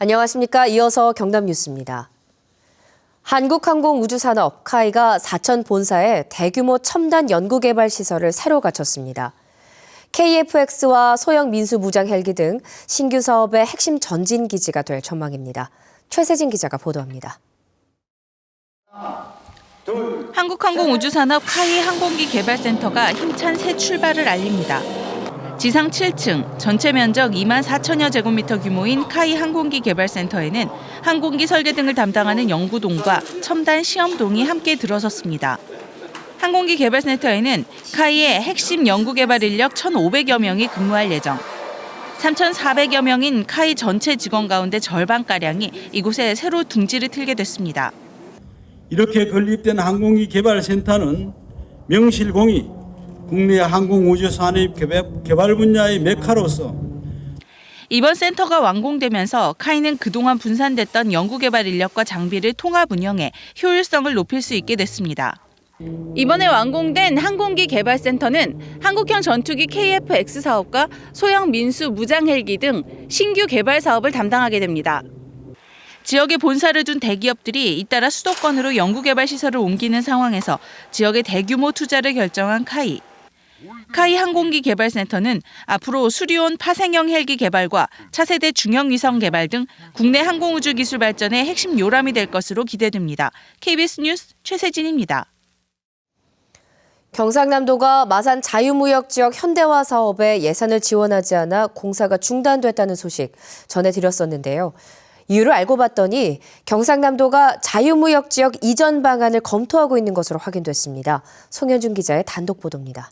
안녕하십니까. 이어서 경남 뉴스입니다. 한국항공우주산업 카이가 사천 본사에 대규모 첨단 연구개발 시설을 새로 갖췄습니다. KFX와 소형 민수 무장 헬기 등 신규 사업의 핵심 전진 기지가 될 전망입니다. 최세진 기자가 보도합니다. 한국항공우주산업 카이 항공기 개발센터가 힘찬 새 출발을 알립니다. 지상 7층, 전체 면적 2만 4천여 제곱미터 규모인 카이 항공기 개발센터에는 항공기 설계 등을 담당하는 연구동과 첨단 시험동이 함께 들어섰습니다. 항공기 개발센터에는 카이의 핵심 연구개발 인력 1,500여 명이 근무할 예정. 3,400여 명인 카이 전체 직원 가운데 절반가량이 이곳에 새로 둥지를 틀게 됐습니다. 이렇게 건립된 항공기 개발센터는 명실공히 국내 항공우주 산업 개발- 개발 분야의 메카로서 이번 센터가 완공되면서 카이는 그동안 분산됐던 연구개발 인력과 장비를 통합 운영해 효율성을 높일 수 있게 됐습니다. 이번에 완공된 항공기 개발센터는 한국형 전투기 KF-X 사업과 소형 민수 무장 헬기 등 신규 개발 사업을 담당하게 됩니다. 지역에 본사를 둔 대기업들이 잇따라 수도권으로 연구개발 시설을 옮기는 상황에서 지역의 대규모 투자를 결정한 카이. 카이 항공기 개발센터는 앞으로 수리온 파생형 헬기 개발과 차세대 중형 위성 개발 등 국내 항공우주 기술 발전의 핵심 요람이 될 것으로 기대됩니다. KBS 뉴스 최세진입니다. 경상남도가 마산 자유무역 지역 현대화 사업에 예산을 지원하지 않아 공사가 중단됐다는 소식 전해드렸었는데요. 이유를 알고 봤더니 경상남도가 자유무역 지역 이전 방안을 검토하고 있는 것으로 확인됐습니다. 송현준 기자의 단독 보도입니다.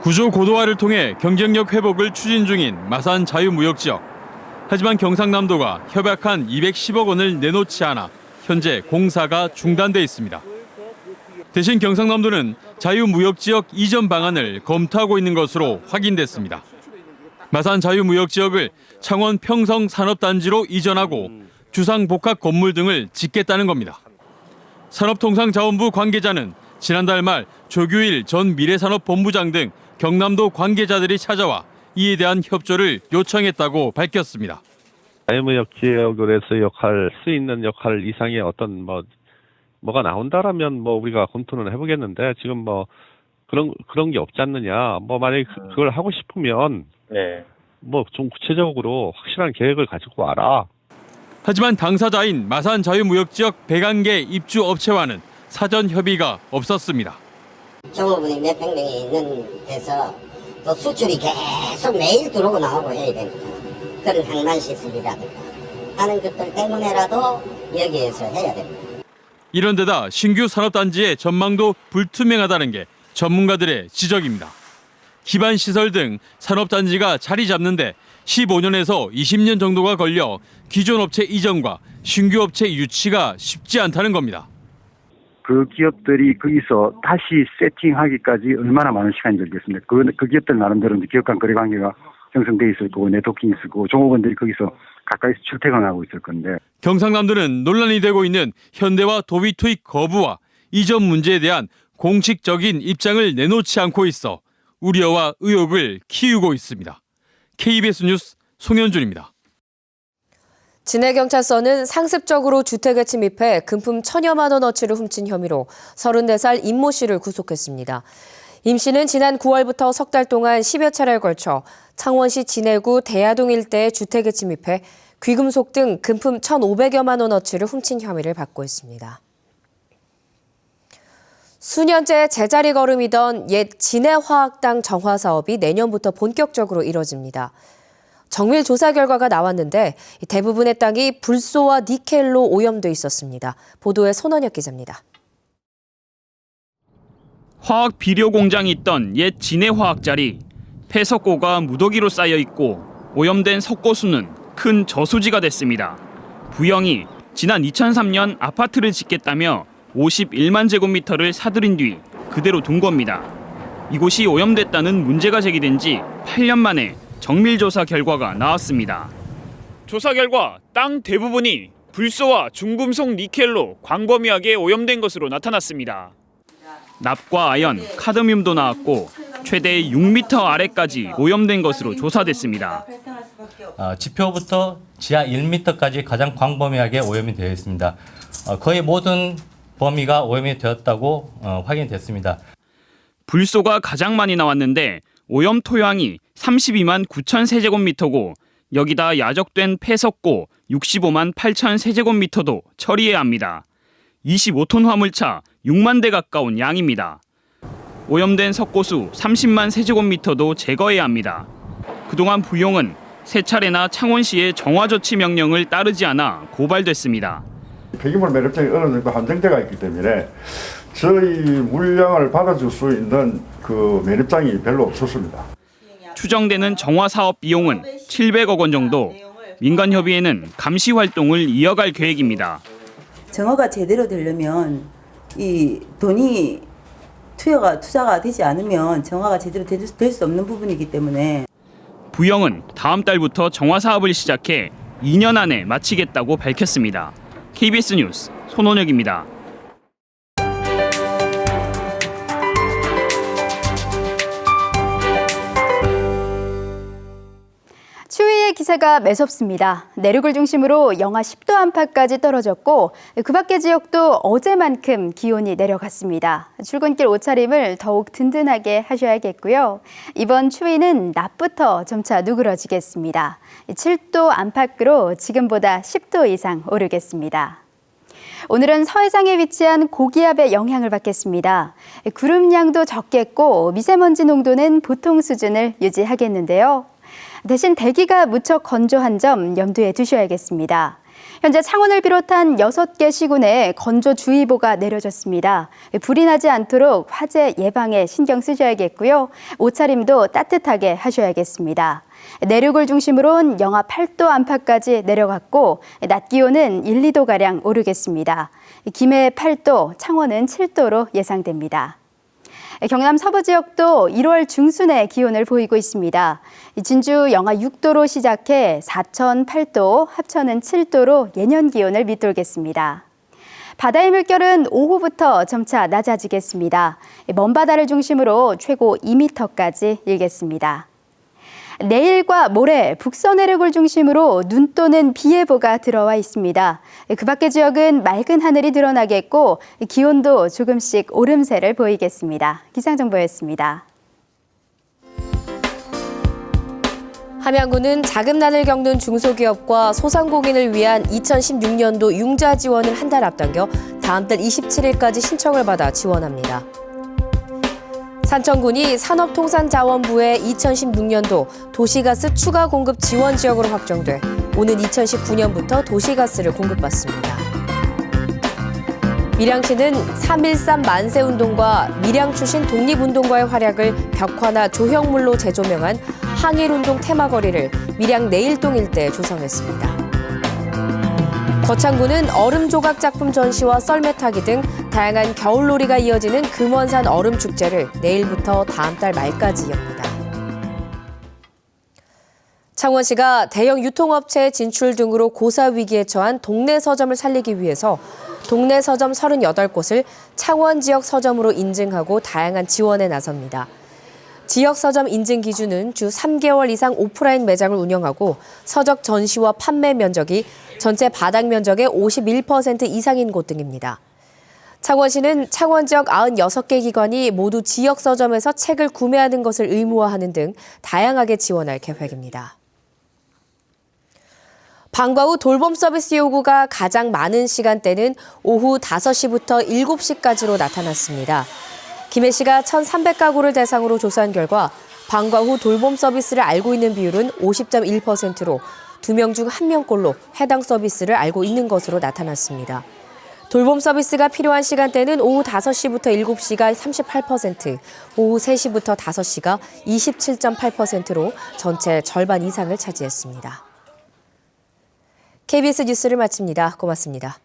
구조 고도화를 통해 경쟁력 회복을 추진 중인 마산 자유무역지역. 하지만 경상남도가 협약한 210억 원을 내놓지 않아 현재 공사가 중단돼 있습니다. 대신 경상남도는 자유무역지역 이전 방안을 검토하고 있는 것으로 확인됐습니다. 마산 자유무역지역을 창원 평성 산업단지로 이전하고 주상복합 건물 등을 짓겠다는 겁니다. 산업통상자원부 관계자는 지난달 말 조규일 전 미래산업본부장 등 경남도 관계자들이 찾아와 이에 대한 협조를 요청했다고 밝혔습니다. 자유무역 지역으로서 역할 수 있는 역할 이상의 어떤 뭐 뭐가 나온다라면 뭐 우리가 검토는 해보겠는데 지금 뭐 그런 그런 게 없지 않느냐. 뭐 만약에 그- 그걸 하고 싶으면 네. 뭐 좀 구체적으로 확실한 계획을 가지고 와라. 하지만 당사자인 마산 자유무역지역 백안개 입주 업체와는 사전 협의가 없었습니다. 종업원이 몇백 명이 있는 데서 또 수출이 계속 매일 들어오고 나오고 해야 되니까 그런 항만 시설이라든가 하는 것들 때문에라도 여기에서 해야 됩니다. 이런 데다 신규 산업단지의 전망도 불투명하다는 게 전문가들의 지적입니다. 기반 시설 등 산업단지가 자리 잡는데 15년에서 20년 정도가 걸려 기존 업체 이전과 신규 업체 유치가 쉽지 않다는 겁니다. 그 기업들이 거기서 다시 세팅하기까지 얼마나 많은 시간이 걸리겠습니까? 그, 그 기업들 나름대로 기업 간 거래 관계가 형성돼 있을 거고 네트워킹 있을 거고 종업원들이 거기서 가까이서 출퇴근하고 있을 건데 경상남도는 논란이 되고 있는 현대와 도비 투입 거부와 이전 문제에 대한 공식적인 입장을 내놓지 않고 있어 우려와 의혹을 키우고 있습니다. KBS 뉴스 송현준입니다. 진해경찰서는 상습적으로 주택에 침입해 금품 천여만 원어치를 훔친 혐의로 34살 임모 씨를 구속했습니다. 임 씨는 지난 9월부터 석 달 동안 10여 차례에 걸쳐 창원시 진해구 대야동 일대의 주택에 침입해 귀금속 등 금품 1,500여만 원어치를 훔친 혐의를 받고 있습니다. 수년째 제자리 걸음이던 옛 진해화학당 정화 사업이 내년부터 본격적으로 이뤄집니다. 정밀 조사 결과가 나왔는데 대부분의 땅이 불소와 니켈로 오염돼 있었습니다. 보도에 손원혁 기자입니다. 화학 비료 공장이 있던 옛 진해 화학 자리 폐석고가 무더기로 쌓여 있고 오염된 석고수는 큰 저수지가 됐습니다. 부영이 지난 2003년 아파트를 짓겠다며 51만 제곱미터를 사들인 뒤 그대로 둔 겁니다. 이곳이 오염됐다는 문제가 제기된 지 8년 만에 정밀조사 결과가 나왔습니다. 조사 결과 땅 대부분이 불소와 중금속 니켈로 광범위하게 오염된 것으로 나타났습니다. 납과 아연, 카드뮴도 나왔고 최대 6m 아래까지 오염된 것으로 조사됐습니다. 어, 지표부터 지하 1m까지 가장 광범위하게 오염이 되어 있습니다. 어, 거의 모든 범위가 오염이 되었다고 어, 확인됐습니다. 불소가 가장 많이 나왔는데 오염 토양이 32만 9천 세제곱미터고 여기다 야적된 폐석고 65만 8천 세제곱미터도 처리해야 합니다. 25톤 화물차 6만 대 가까운 양입니다. 오염된 석고수 30만 세제곱미터도 제거해야 합니다. 그동안 부용은 세 차례나 창원시의 정화조치 명령을 따르지 않아 고발됐습니다. 폐기물 매립장이 어느 정도 한정대가 있기 때문에 저희 물량을 받아줄 수 있는 그 매립장이 별로 없었습니다. 추정되는 정화 사업 비용은 700억 원 정도. 민간 협의회는 감시 활동을 이어갈 계획입니다. 정화가 제대로 되려면 이 돈이 투여가 투자가 되지 않으면 정화가 제대로 될 수 없는 부분이기 때문에 부영은 다음 달부터 정화 사업을 시작해 2년 안에 마치겠다고 밝혔습니다. KBS 뉴스 손원혁입니다. 추위의 기세가 매섭습니다. 내륙을 중심으로 영하 10도 안팎까지 떨어졌고 그 밖의 지역도 어제만큼 기온이 내려갔습니다. 출근길 옷차림을 더욱 든든하게 하셔야겠고요. 이번 추위는 낮부터 점차 누그러지겠습니다. 7도 안팎으로 지금보다 10도 이상 오르겠습니다. 오늘은 서해상에 위치한 고기압의 영향을 받겠습니다. 구름량도 적겠고 미세먼지 농도는 보통 수준을 유지하겠는데요. 대신 대기가 무척 건조한 점 염두에 두셔야겠습니다. 현재 창원을 비롯한 6개 시군에 건조주의보가 내려졌습니다. 불이 나지 않도록 화재 예방에 신경 쓰셔야겠고요. 옷차림도 따뜻하게 하셔야겠습니다. 내륙을 중심으로는 영하 8도 안팎까지 내려갔고 낮 기온은 1, 2도가량 오르겠습니다. 김해 8도, 창원은 7도로 예상됩니다. 경남 서부 지역도 1월 중순에 기온을 보이고 있습니다. 진주 영하 6도로 시작해 사천 8도, 합천은 7도로 예년 기온을 밑돌겠습니다. 바다의 물결은 오후부터 점차 낮아지겠습니다. 먼 바다를 중심으로 최고 2m까지 일겠습니다. 내일과 모레 북서 내륙을 중심으로 눈 또는 비 예보가 들어와 있습니다. 그 밖의 지역은 맑은 하늘이 드러나겠고 기온도 조금씩 오름세를 보이겠습니다. 기상정보였습니다. 함양군은 자금난을 겪는 중소기업과 소상공인을 위한 2016년도 융자 지원을 한 달 앞당겨 다음 달 27일까지 신청을 받아 지원합니다. 산청군이 산업통상자원부의 2016년도 도시가스 추가 공급 지원 지역으로 확정돼 오는 2019년부터 도시가스를 공급받습니다. 밀양시는 3.13 만세운동과 밀양 출신 독립운동가의 활약을 벽화나 조형물로 재조명한 항일운동 테마거리를 밀양 내일동 일대에 조성했습니다. 거창구는 얼음 조각 작품 전시와 썰매 타기 등 다양한 겨울놀이가 이어지는 금원산 얼음 축제를 내일부터 다음 달 말까지 엽니다. 창원시가 대형 유통업체 진출 등으로 고사 위기에 처한 동네 서점을 살리기 위해서 동네 서점 38곳을 창원 지역 서점으로 인증하고 다양한 지원에 나섭니다. 지역 서점 인증 기준은 주 3개월 이상 오프라인 매장을 운영하고 서적 전시와 판매 면적이 전체 바닥 면적의 51% 이상인 곳 등입니다. 창원시는 창원 지역 96개 기관이 모두 지역 서점에서 책을 구매하는 것을 의무화하는 등 다양하게 지원할 계획입니다. 방과 후 돌봄 서비스 요구가 가장 많은 시간대는 오후 5시부터 7시까지로 나타났습니다. 김해 씨가 1,300가구를 대상으로 조사한 결과 방과 후 돌봄 서비스를 알고 있는 비율은 50.1%로 두명중한 명꼴로 해당 서비스를 알고 있는 것으로 나타났습니다. 돌봄 서비스가 필요한 시간대는 오후 5시부터 7시가 38%, 오후 3시부터 5시가 27.8%로 전체 절반 이상을 차지했습니다. KBS 뉴스를 마칩니다. 고맙습니다.